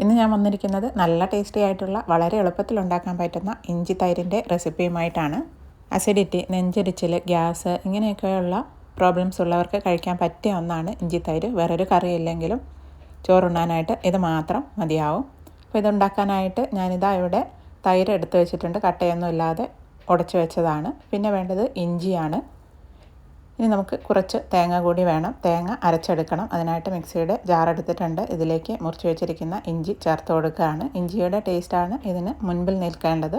ഇന്ന് ഞാൻ വന്നിരിക്കുന്നത് നല്ല ടേസ്റ്റി ആയിട്ടുള്ള വളരെ എളുപ്പത്തിൽ ഉണ്ടാക്കാൻ പറ്റുന്ന ഇഞ്ചി തൈരിന്റെ റെസിപ്പിയുമായിട്ടാണ് അസിഡിറ്റി നെഞ്ചരിച്ചിൽ ഗ്യാസ് ഇങ്ങനെയൊക്കെയുള്ള പ്രോബ്ലംസ് ഉള്ളവർക്ക് കഴിക്കാൻ പറ്റിയ ഒന്നാണ് ഇഞ്ചി തൈര്. വേറൊരു കറിയില്ലെങ്കിലും ചോറുണ്ണാനായിട്ട് ഇത് മാത്രം മതിയാവും. അപ്പോൾ ഇതുണ്ടാക്കാനായിട്ട് ഞാനിതാ ഇവിടെ തൈര് എടുത്തു വെച്ചിട്ടുണ്ട്. കട്ടയൊന്നും ഇല്ലാതെ ഉടച്ചു വെച്ചതാണ്. പിന്നെ വേണ്ടത് ഇഞ്ചിയാണ്. ഇനി നമുക്ക് കുറച്ച് തേങ്ങ കൂടി വേണം. തേങ്ങ അരച്ചെടുക്കണം. അതിനായിട്ട് മിക്സിയുടെ ജാർ എടുത്തിട്ടുണ്ട്. ഇതിലേക്ക് മുറിച്ച് വെച്ചിരിക്കുന്ന ഇഞ്ചി ചേർത്ത് കൊടുക്കുകയാണ്. ഇഞ്ചിയുടെ ടേസ്റ്റാണ് ഇതിന് മുൻപിൽ നിൽക്കേണ്ടത്.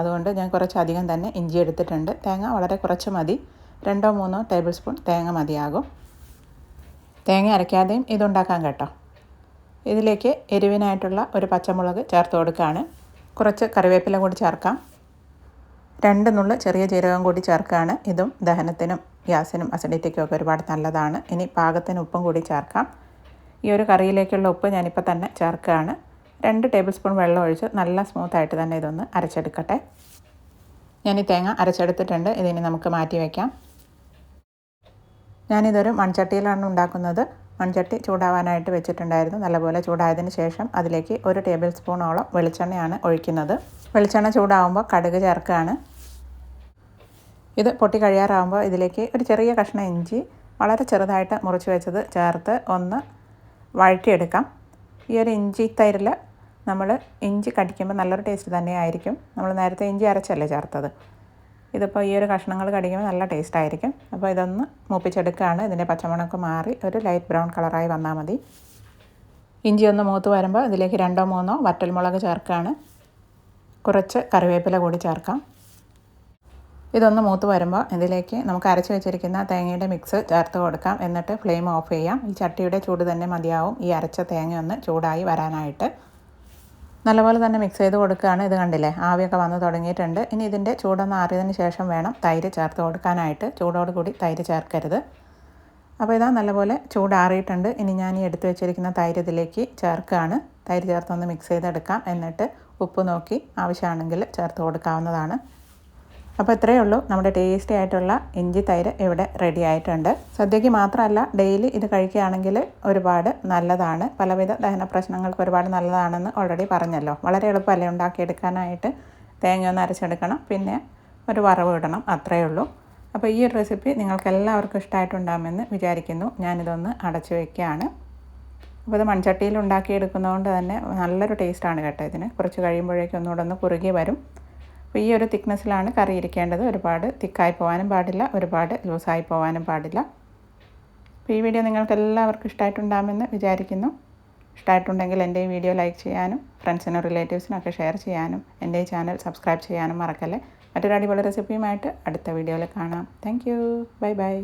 അതുകൊണ്ട് ഞാൻ കുറച്ചധികം തന്നെ ഇഞ്ചി എടുത്തിട്ടുണ്ട്. തേങ്ങ വളരെ കുറച്ച് മതി. രണ്ടോ മൂന്നോ ടേബിൾ സ്പൂൺ തേങ്ങ മതിയാകും. തേങ്ങ അരയ്ക്കാതെയും ഇതുണ്ടാക്കാൻ കേട്ടോ. ഇതിലേക്ക് എരിവിനായിട്ടുള്ള ഒരു പച്ചമുളക് ചേർത്ത് കൊടുക്കുകയാണ്. കുറച്ച് കറിവേപ്പില കൂടി ചേർക്കാം. രണ്ട് ചെറിയ ജീരകം കൂടി ചേർക്കുകയാണ് ഇതും ദഹനത്തിനും ഗ്യാസിനും അസിഡിറ്റിക്കും ഒക്കെ ഒരുപാട് നല്ലതാണ്. ഇനി പാകത്തിന് ഉപ്പും കൂടി ചേർക്കാം. ഈ ഒരു കറിയിലേക്കുള്ള ഉപ്പ് ഞാനിപ്പോൾ തന്നെ ചേർക്കുകയാണ്. രണ്ട് ടേബിൾ സ്പൂൺ വെള്ളം ഒഴിച്ച് നല്ല സ്മൂത്തായിട്ട് തന്നെ ഇതൊന്ന് അരച്ചെടുക്കട്ടെ. ഞാൻ ഈ തേങ്ങ അരച്ചെടുത്തിട്ടുണ്ട്. ഇതിനി നമുക്ക് മാറ്റി വയ്ക്കാം ഞാനിതൊരു മൺചട്ടിയിലാണ് ഉണ്ടാക്കുന്നത്. മൺചട്ടി ചൂടാവാനായിട്ട് വെച്ചിട്ടുണ്ടായിരുന്നു. നല്ലപോലെ ചൂടായതിന് ശേഷം അതിലേക്ക് ഒരു ടേബിൾ സ്പൂണോളം വെളിച്ചെണ്ണയാണ് ഒഴിക്കുന്നത്. വെളിച്ചെണ്ണ ചൂടാവുമ്പോൾ കടുക് ചേർക്കുകയാണ്. ഇത് പൊട്ടി കഴിയാറാകുമ്പോൾ ഇതിലേക്ക് ഒരു ചെറിയ കഷ്ണം ഇഞ്ചി വളരെ ചെറുതായിട്ട് മുറിച്ച് വെച്ചത് ചേർത്ത് ഒന്ന് വഴറ്റിയെടുക്കാം. ഈ ഒരു ഇഞ്ചി തൈരിൽ നമ്മൾ ഇഞ്ചി കടിക്കുമ്പോൾ നല്ലൊരു ടേസ്റ്റ് തന്നെയായിരിക്കും. നമ്മൾ നേരത്തെ ഇഞ്ചി അരച്ചല്ലേ ചേർത്തത്. ഇതിപ്പോൾ ഈ ഒരു കഷ്ണങ്ങൾ കടിക്കുമ്പോൾ നല്ല ടേസ്റ്റ് ആയിരിക്കും. അപ്പോൾ ഇതൊന്ന് മൂപ്പിച്ചെടുക്കുകയാണ്. ഇതിന്റെ പച്ചമുളക് മാറി ഒരു ലൈറ്റ് ബ്രൗൺ കളറായി വന്നാൽ മതി. ഇഞ്ചി ഒന്ന് മൂത്ത് വരുമ്പോൾ ഇതിലേക്ക് രണ്ടോ മൂന്നോ വറ്റൽമുളക് ചേർക്കുകയാണ്. കുറച്ച് കറിവേപ്പില കൂടി ചേർക്കാം. ഇതൊന്ന് മൂത്ത് വരുമ്പോൾ ഇതിലേക്ക് നമുക്ക് അരച്ച് വെച്ചിരിക്കുന്ന തേങ്ങയുടെ മിക്സ് ചേർത്ത് കൊടുക്കാം. എന്നിട്ട് ഫ്ലെയിം ഓഫ് ചെയ്യാം. ഈ ചട്ടിയുടെ ചൂട് തന്നെ മതിയാവും. ഈ അരച്ച തേങ്ങ ഒന്ന് ചൂടായി വരാനായിട്ട്. നല്ലപോലെ തന്നെ മിക്സ് ചെയ്ത് കൊടുക്കുകയാണ് ഇത് കണ്ടില്ലേ? ആവിയൊക്കെ വന്ന് തുടങ്ങിയിട്ടുണ്ട്. ഇനി ഇതിന്റെ ചൂടൊന്ന് ആറിയതിന് ശേഷം വേണം തൈര് ചേർത്ത് കൊടുക്കാനായിട്ട്. ചൂടോട് കൂടി തൈര് ചേർക്കരുത്. അപ്പോൾ ഇതാ നല്ലപോലെ ചൂടാറിയിട്ടുണ്ട്. ഇനി ഞാൻ ഈ എടുത്തു വെച്ചിരിക്കുന്ന തൈര് ഇതിലേക്ക് ചേർക്കുകയാണ്. തൈര് ചേർത്തൊന്ന് മിക്സ് ചെയ്തെടുക്കാം. എന്നിട്ട് ഉപ്പ് നോക്കി ആവശ്യമാണെങ്കിൽ ചേർത്ത് കൊടുക്കാവുന്നതാണ്. അപ്പോൾ ഇത്രയേ ഉള്ളൂ. നമ്മുടെ ടേസ്റ്റി ആയിട്ടുള്ള ഇഞ്ചി തൈര് ഇവിടെ റെഡി ആയിട്ടുണ്ട്. സദ്യയ്ക്ക് മാത്രമല്ല ഡെയിലി ഇത് കഴിക്കുകയാണെങ്കിൽ ഒരുപാട് നല്ലതാണ്. പലവിധ ദഹന പ്രശ്നങ്ങൾക്ക് ഒരുപാട് നല്ലതാണെന്ന് ഓൾറെഡി പറഞ്ഞല്ലോ. വളരെ എളുപ്പമല്ലേ ഉണ്ടാക്കിയെടുക്കാനായിട്ട്? തേങ്ങ ഒന്ന് അരച്ചെടുക്കണം. പിന്നെ ഒരു വറവ് ഇടണം. അത്രയേ ഉള്ളൂ. അപ്പോൾ ഈ ഒരു റെസിപ്പി നിങ്ങൾക്ക് എല്ലാവർക്കും ഇഷ്ടമായിട്ടുണ്ടാകുമെന്ന് വിചാരിക്കുന്നു. ഞാനിതൊന്ന് അടച്ചു വയ്ക്കുകയാണ് അപ്പോൾ ഇത് മൺചട്ടിയിൽ ഉണ്ടാക്കിയെടുക്കുന്നതുകൊണ്ട് തന്നെ നല്ലൊരു ടേസ്റ്റാണ് കേട്ടോ ഇതിന്. കുറച്ച് കഴിയുമ്പോഴേക്കും ഒന്നുകൂടെ ഒന്ന് കുറുകി വരും. അപ്പോൾ ഈ ഒരു തിക്നെസ്സിലാണ് കറി ഇരിക്കേണ്ടത്. ഒരുപാട് തിക്കായി പോകാനും പാടില്ല ഒരുപാട് ലൂസായി പോകാനും പാടില്ല. അപ്പോൾ ഈ വീഡിയോ നിങ്ങൾക്ക് എല്ലാവർക്കും ഇഷ്ടമായിട്ടുണ്ടാകുമെന്ന് വിചാരിക്കുന്നു. ഇഷ്ടമായിട്ടുണ്ടെങ്കിൽ എന്റെ ഈ വീഡിയോ ലൈക്ക് ചെയ്യാനും ഫ്രണ്ട്സിനും റിലേറ്റീവ്സിനും ഒക്കെ ഷെയർ ചെയ്യാനും എന്റെ ഈ ചാനൽ സബ്സ്ക്രൈബ് ചെയ്യാനും മറക്കല്ലേ. മറ്റൊരു അടിപൊളി റെസിപ്പിയുമായിട്ട് അടുത്ത വീഡിയോയിൽ കാണാം. Thank bye bye.